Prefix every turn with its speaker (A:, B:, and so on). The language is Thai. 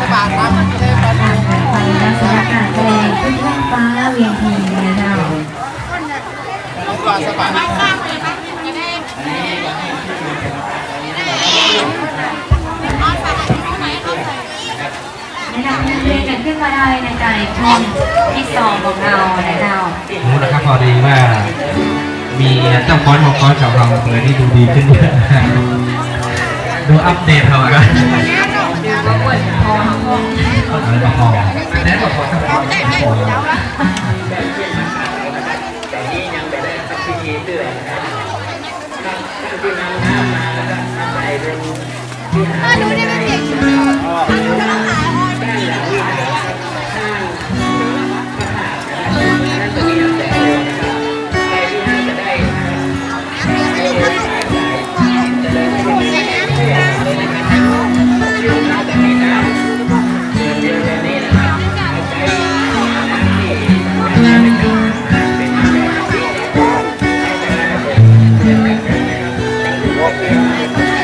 A: สบายครับเล่นบอล
B: การแข่งขันลักษณะการแสดงขึ้นท้องฟ้าเวียนทีในดาว
A: บอลสบาย
B: ในดาวเรียนกันขึ้นมาได้ในใจชมที่สองของเราในดา
C: รู้นะครับพอดีว่า มีเจ้าคอนของคอนของเราเลยที่ดูดีขึ้นเยอะดูอัปเดตเราครับ
B: ก็ปวดคอทั้งห้อง
C: อะ ไรมาพอแน่นอนพอทั้งคอนพอ
D: มาดูนี่เป็นเ Thank you.